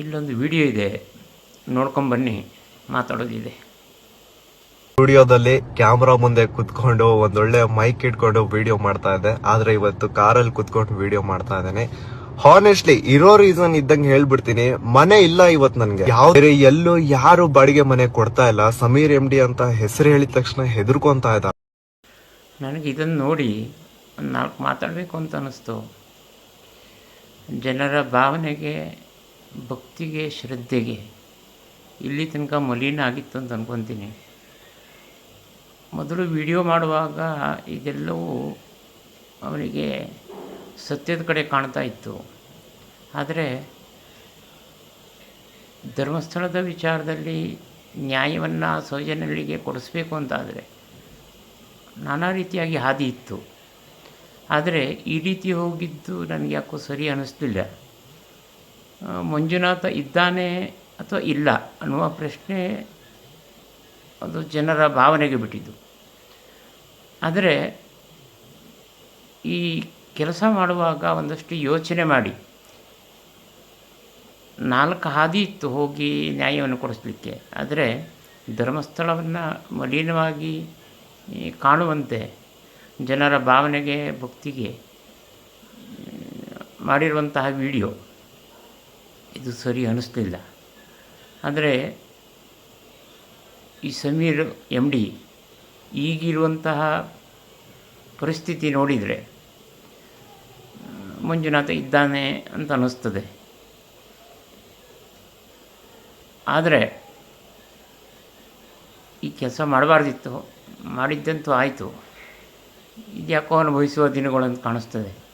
ಇಲ್ಲೊಂದು ವಿಡಿಯೋ ಇದೆ. ನೋಡ್ಕೊಂಬನ್ನಿ ಮಾತಾಡೋದಿದೆ. ಸ್ಟುಡಿಯೋದಲ್ಲಿ ಕ್ಯಾಮ್ರಾ ಮುಂದೆ ಕುತ್ಕೊಂಡು ಒಂದೊಳ್ಳೆ ಮೈಕ್ ಇಟ್ಕೊಂಡು ವಿಡಿಯೋ ಮಾಡ್ತಾ ಇದ್ದೆ. ಆದ್ರೆ ಇವತ್ತು ಕಾರಲ್ಲಿ ಕುತ್ಕೊಂಡು ವಿಡಿಯೋ ಮಾಡ್ತಾ ಇದ್ದೇನೆ. ಹಾನೆಸ್ಟ್ಲಿ ಇರೋ ರೀಸನ್ ಇದ್ದಂಗೆ ಹೇಳ್ಬಿಡ್ತೀನಿ. ಮನೆ ಇಲ್ಲ ಇವತ್ ನನ್ಗೆ. ಯಾವ ಎಲ್ಲೂ ಯಾರು ಬಾಡಿಗೆ ಮನೆ ಕೊಡ್ತಾ ಇಲ್ಲ. ಸಮೀರ್ ಎಂ ಡಿ ಅಂತ ಹೆಸರು ಹೇಳಿದ ತಕ್ಷಣ ಹೆದರ್ಕೊಂತ ಇದ್ದ ನನಗೆ ಇದನ್ನು ನೋಡಿ ಒಂದು ನಾಲ್ಕು ಮಾತಾಡಬೇಕು ಅಂತ ಅನ್ನಿಸ್ತು ಜನರ ಭಾವನೆಗೆ ಭಕ್ತಿಗೆ ಶ್ರದ್ಧೆಗೆ ಇಲ್ಲಿ ತನಕ ಮಲಿನ ಆಗಿತ್ತು ಅಂತ ಅನ್ಕೊತೀನಿ. ಮೊದಲು ವಿಡಿಯೋ ಮಾಡುವಾಗ ಇದೆಲ್ಲವೂ ಅವನಿಗೆ ಸತ್ಯದ ಕಡೆ ಕಾಣ್ತಾ ಇತ್ತು. ಆದರೆ ಧರ್ಮಸ್ಥಳದ ವಿಚಾರದಲ್ಲಿ ನ್ಯಾಯವನ್ನು ಸೌಜನ್ಯಗಳಿಗೆ ಕೊಡಿಸ್ಬೇಕು ಅಂತಾದರೆ ನಾನಾ ರೀತಿಯಾಗಿ ಹಾದಿ ಇತ್ತು. ಆದರೆ ಈ ರೀತಿ ಹೋಗಿದ್ದು ನನಗೆ ಯಾಕೋ ಸರಿ ಅನ್ನಿಸ್ಲಿಲ್ಲ ಆ, ಮಂಜುನಾಥ ಇದ್ದಾನೆ ಅಥವಾ ಇಲ್ಲ ಅನ್ನುವ ಪ್ರಶ್ನೆ ಅದು ಜನರ ಭಾವನೆಗೆ ಬಿಟ್ಟಿದ್ದು. ಆದರೆ ಈ ಕೆಲಸ ಮಾಡುವಾಗ ಒಂದಷ್ಟು ಯೋಚನೆ ಮಾಡಿ. ನಾಲ್ಕು ಹಾದಿ ಇತ್ತು ಹೋಗಿ ನ್ಯಾಯವನ್ನು ಕೊಡಿಸ್ಲಿಕ್ಕೆ. ಆದರೆ ಧರ್ಮಸ್ಥಳವನ್ನು ಮಲಿನವಾಗಿ ಕಾಣುವಂತೆ ಜನರ ಭಾವನೆಗೆ, ಭಕ್ತಿಗೆ ಮಾಡಿರುವಂತಹ ವಿಡಿಯೋ ಇದು ಸರಿ ಅನ್ನಿಸ್ತಿಲ್ಲ ಆದರೆ ಈ ಸಮೀರ್ ಎಂ ಡಿ ಈಗಿರುವಂತಹ ಪರಿಸ್ಥಿತಿ ನೋಡಿದರೆ ಮಂಜುನಾಥ ಇದ್ದಾನೆ ಅಂತ ಅನ್ನಿಸ್ತದೆ ಆದರೆ ಈ ಕೆಲಸ ಮಾಡಬಾರ್ದಿತ್ತು, ಮಾಡಿದ್ದಂತೂ ಆಯಿತು. ಇದ್ಯಾಕೋ ಅನುಭವಿಸುವ ದಿನಗಳಂತ ಕಾಣಿಸ್ತದೆ.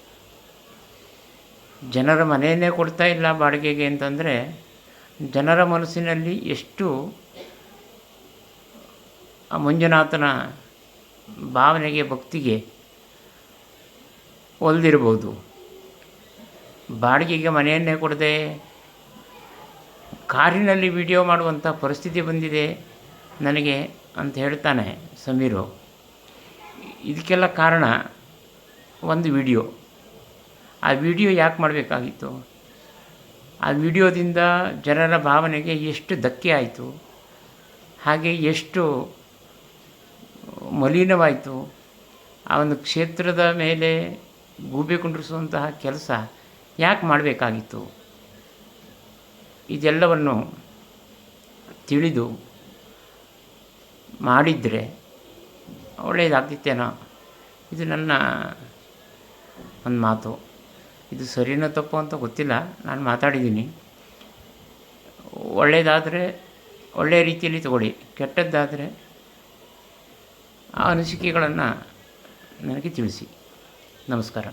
ಜನರ ಮನೆಯನ್ನೇ ಕೊಡ್ತಾ ಇಲ್ಲ ಬಾಡಿಗೆಗೆ ಅಂತಂದರೆ ಜನರ ಮನಸ್ಸಿನಲ್ಲಿ ಎಷ್ಟು ಆ ಮಂಜುನಾಥನ ಭಾವನೆಗೆ ಭಕ್ತಿಗೆ ಒಲ್ದಿರ್ಬೋದು. ಬಾಡಿಗೆಗೆ ಮನೆಯನ್ನೇ ಕೊಡದೆ ಕಾರಿನಲ್ಲಿ ವಿಡಿಯೋ ಮಾಡುವಂಥ ಪರಿಸ್ಥಿತಿ ಬಂದಿದೆ ನನಗೆ ಅಂತ ಹೇಳ್ತಾನೆ ಸಮೀರು. ಇದಕ್ಕೆಲ್ಲ ಕಾರಣ ಒಂದು ವಿಡಿಯೋ. ಆ ವಿಡಿಯೋ ಯಾಕೆ ಮಾಡಬೇಕಾಗಿತ್ತು? ಆ ವಿಡಿಯೋದಿಂದ ಜನರ ಭಾವನೆಗೆ ಎಷ್ಟು ಧಕ್ಕೆ ಆಯಿತು? ಹಾಗೆ ಎಷ್ಟು ಮಲಿನವಾಯಿತು? ಆ ಒಂದು ಕ್ಷೇತ್ರದ ಮೇಲೆ ಗೂಬೆ ಕುಂಡ್ರಿಸುವಂತಹ ಕೆಲಸ ಯಾಕೆ ಮಾಡಬೇಕಾಗಿತ್ತು? ಇದೆಲ್ಲವನ್ನು ತಿಳಿದು ಮಾಡಿದರೆ ಒಳ್ಳೆಯದಾಗ್ತಿತ್ತೇನೋ? ಇದು ನನ್ನ ಒಂದು ಮಾತು. ಇದು ಸರಿನೋ ತಪ್ಪು ಅಂತ ಗೊತ್ತಿಲ್ಲ. ನಾನು ಮಾತಾಡಿದ್ದೀನಿ. ಒಳ್ಳೆಯದಾದರೆ ಒಳ್ಳೆಯ ರೀತಿಯಲ್ಲಿ ತಗೊಳ್ಳಿ. ಕೆಟ್ಟದ್ದಾದರೆ ಆ ಅನಿಸಿಕೆಗಳನ್ನು ನನಗೆ ತಿಳಿಸಿ. ನಮಸ್ಕಾರ.